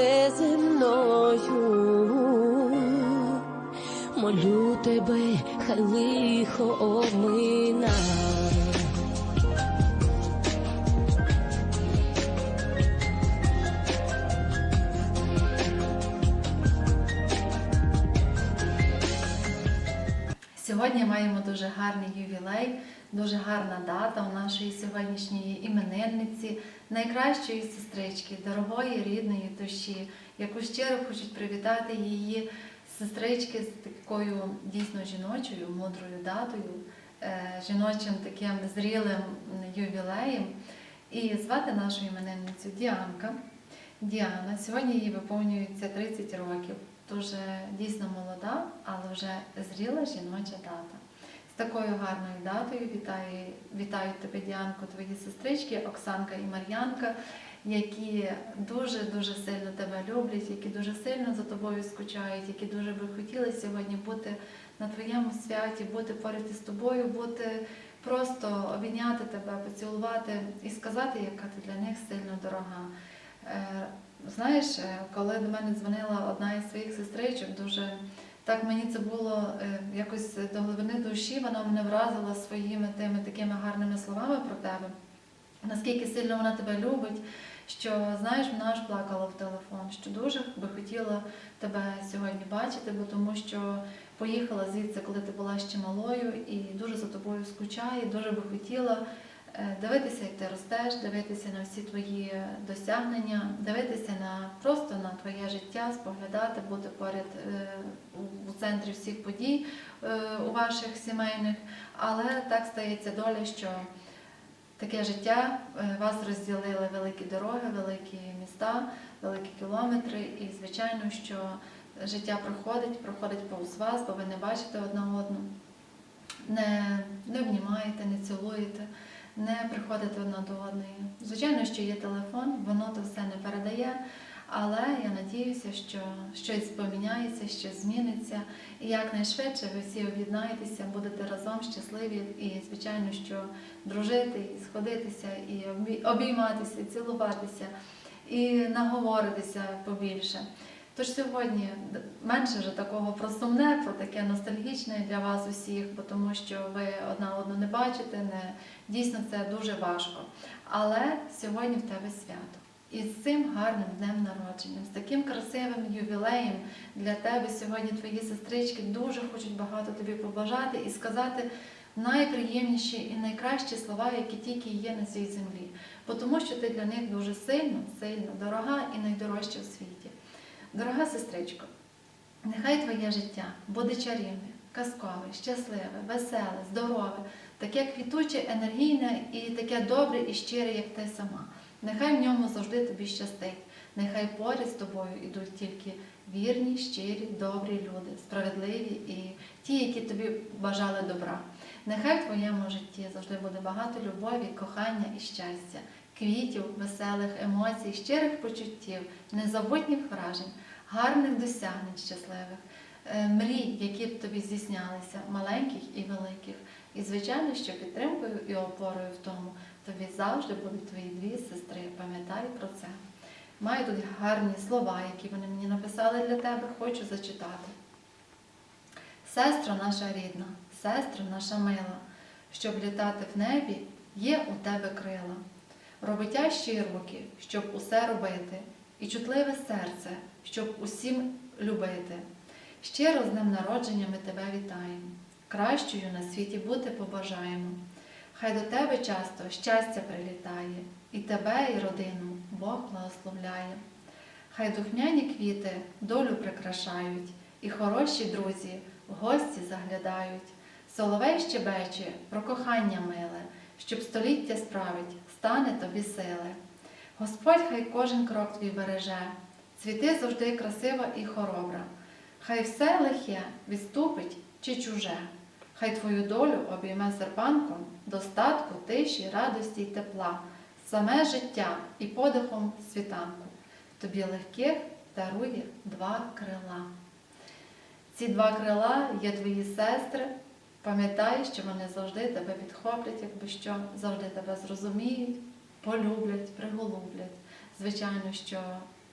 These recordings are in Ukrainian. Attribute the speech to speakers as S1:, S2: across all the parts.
S1: любов'ю неземною. Молю тебе, хай лихо обмина.
S2: Сьогодні маємо дуже гарний ювілей, дуже гарна дата у нашої сьогоднішньої іменинниці, найкращої сестрички, дорогої рідної душі, яку щиро хочуть привітати її сестрички з такою дійсно жіночою, мудрою датою, е, жіночим таким зрілим ювілеєм. І звати нашу іменинницю Діанка. Діана. Сьогодні їй виповнюється 30 років. Дуже дійсно молода, але вже зріла жіноча дата. Такою гарною датою вітаю, вітають тебе, Діанко, твої сестрички Оксанка і Мар'янка, які дуже-дуже сильно тебе люблять, які дуже сильно за тобою скучають, які дуже би хотіли сьогодні бути на твоєму святі, бути поряд із тобою, бути просто обійняти тебе, поцілувати і сказати, яка ти для них сильно дорога. Е, Знаєш, е, коли до мене дзвонила одна із своїх сестричок, дуже так мені це було е, якось до глибини душі, вона мене вразила своїми тими такими гарними словами про тебе. Наскільки сильно вона тебе любить, що знаєш, вона аж плакала в телефон, що дуже би хотіла тебе сьогодні бачити, бо тому що поїхала звідси, коли ти була ще малою, і дуже за тобою скучає, дуже би хотіла дивитися, як ти ростеш, дивитися на всі твої досягнення, дивитися на просто на твоє життя, споглядати, бути поряд е, у- центрі всіх подій е, у ваших сімейних. Але так стається доля, що таке життя е, вас розділили великі дороги, великі міста, великі кілометри, і звичайно, що життя проходить, проходить повз вас, бо ви не бачите одна одну, не, не обнімаєте, не цілуєте, не приходите одна до одної. Звичайно, що є телефон, воно то все не передає. Але я надіюся, що щось поміняється, щось зміниться, і якнайшвидше ви всі об'єднаєтеся, будете разом щасливі, і звичайно, що дружити, і сходитися, і обійматися, і цілуватися, і наговоритися побільше. Тож сьогодні менше вже такого про сумне, про таке ностальгічне для вас усіх, бо тому що ви одна одну не бачите, не дійсно це дуже важко. Але сьогодні в тебе свято. І з цим гарним днем народження, з таким красивим ювілеєм для тебе сьогодні твої сестрички дуже хочуть багато тобі побажати і сказати найприємніші і найкращі слова, які тільки є на цій землі. Бо тому що ти для них дуже сильно, сильно дорога і найдорожча в світі. Дорога сестричко, нехай твоє життя буде чарівне, казкове, щасливе, веселе, здорове, таке квітуче, енергійне і таке добре і щире, як ти сама. Нехай в ньому завжди тобі щастить. Нехай поряд з тобою йдуть тільки вірні, щирі, добрі люди, справедливі і ті, які тобі бажали добра. Нехай в твоєму житті завжди буде багато любові, кохання і щастя, квітів, веселих емоцій, щирих почуттів, незабутніх вражень, гарних досягнень щасливих, е, мрій, які б тобі здійснялися, маленьких і великих. І, звичайно, що підтримкою і опорою в тому тобі завжди будуть твої дві сестри. Пам'ятай про це. Маю тут гарні слова, які вони мені написали для тебе, хочу зачитати. Сестра наша рідна, сестра наша мила, щоб літати в небі, є у тебе крила. Роботящі руки, щоб усе робити, і чутливе серце, щоб усім любити. Щиро з днем народження ми тебе вітаємо. Кращою на світі бути побажаємо. Хай до тебе часто щастя прилітає, і тебе, і родину Бог благословляє. Хай духмяні квіти долю прикрашають, і хороші друзі в гості заглядають. Соловей щебече про кохання миле, щоб століття справить, стане тобі сили. Господь хай кожен крок твій береже, цвіти завжди красива і хоробра. Хай все лихе відступить чи чуже, хай твою долю обійме серпанком, достатку, тиші, радості й тепла, саме життя і подихом світанку. Тобі легких дарує два крила. Ці два крила є твої сестри. Пам'ятай, що вони завжди тебе підхоплять, якби що, завжди тебе зрозуміють, полюблять, приголублять. Звичайно, що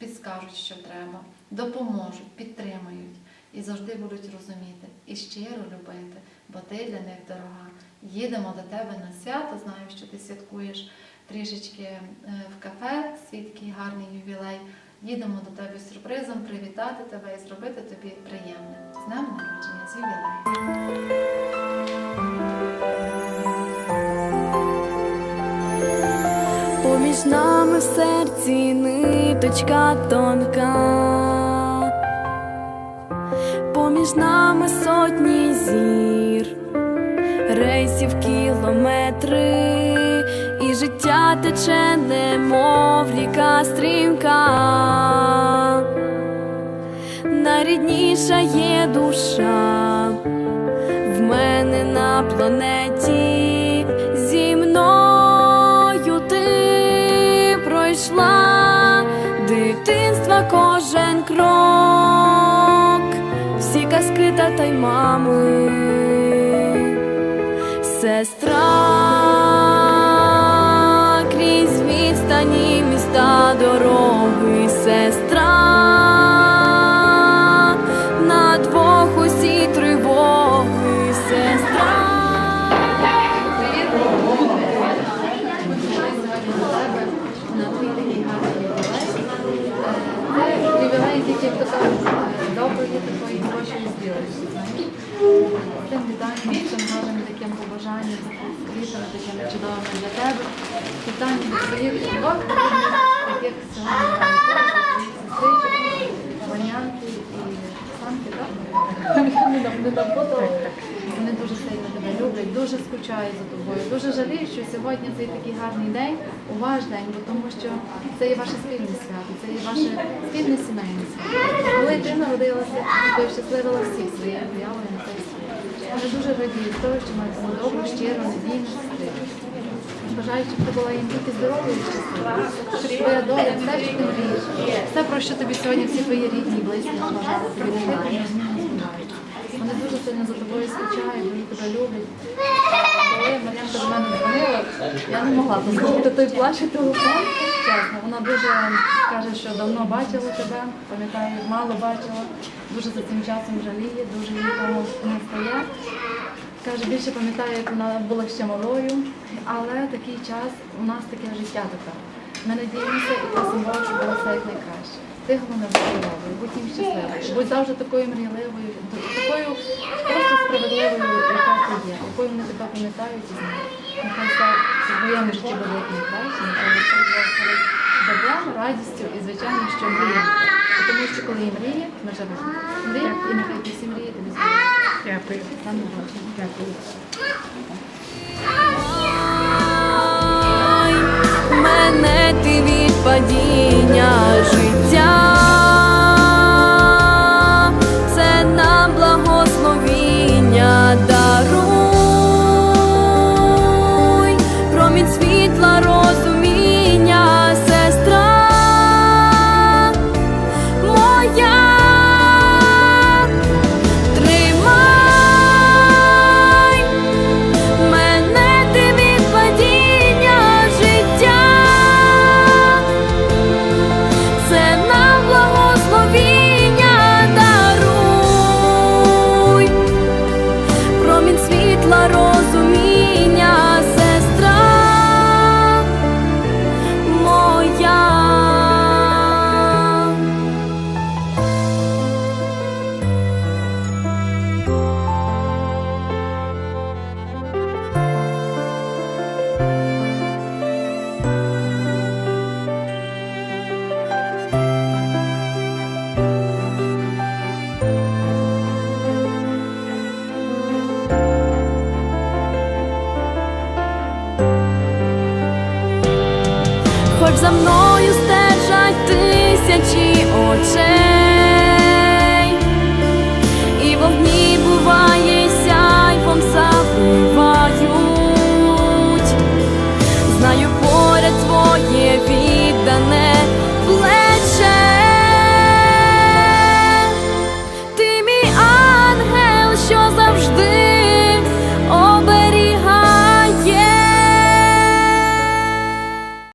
S2: підскажуть, що треба, допоможуть, підтримають і завжди будуть розуміти і щиро любити, бо ти для них дорога. Їдемо до тебе на свято, знаю, що ти святкуєш трішечки е, в кафе, свій такий гарний ювілей. Їдемо до тебе з сюрпризом, привітати тебе і зробити тобі приємне. З днем народження, з ювілеєм.
S3: Поміж нами в серці ниточка тонка, поміж нами сотні зір, рейсів кілометри, і життя тече, немов ріка стрімка, найрідніша є душа в мене на планеті пройшла дитинства кожен крок, всі казки та й мами, сестра крізь відстані міста дороги,
S2: Вітанням, з цим гарним таким побажанням, квітами такими чудовими для тебе. Вітання від двох рідних, таких сьогодні сестричок, Ванянки і Санки, так? Дам- Не допутала. Вони дуже сильно тебе люблять, дуже скучають за тобою. Дуже жалію, що сьогодні цей такий гарний день, у ваш день, бо тому що це є ваше спільне свято, це є ваше спільне сімейне свято. Коли ти народилася, ти щасливила всіх своєю появою на цей. Вони дуже радію з того, що таку добру, щиру, надійну сестричку. Бажаю, щоб ти була їм тільки здоровою і щоб твоя доля, все, що ти мрієш, все, про що тобі сьогодні всі твої рідні близькі бажали. Вони дуже сильно за тобою скучають, вони тебе люблять. Коли Мар'янка до мене дзвонила, я не могла дозволити той плач і телефон. Чесно, вона дуже каже, що давно бачила тебе, пам'ятаю, мало бачила, дуже за цим часом жаліє, дуже їй тому не стає. Каже, більше пам'ятаю, як вона була ще малою, але такий час, у нас таке життя тепер. Ми надіємося і просимо Бога, щоб було все як найкраще. Ти головне будь здоровою, будь їм щасливою, будь завжди такою мрійливою, такою просто справедливою, яка ти є, якою вони тебе пам'ятають і знають. Нехай все в твоєму житті буде як найкраще, нехай Господь благословить добром, радістю і, звичайно, що мріємо. Тому що коли є мрії, ми живемо. Мрія, і нехай ті всі мрії тобі збуваються.
S4: Дякую. Дякую.
S3: Мене ти від падіння життя, more time.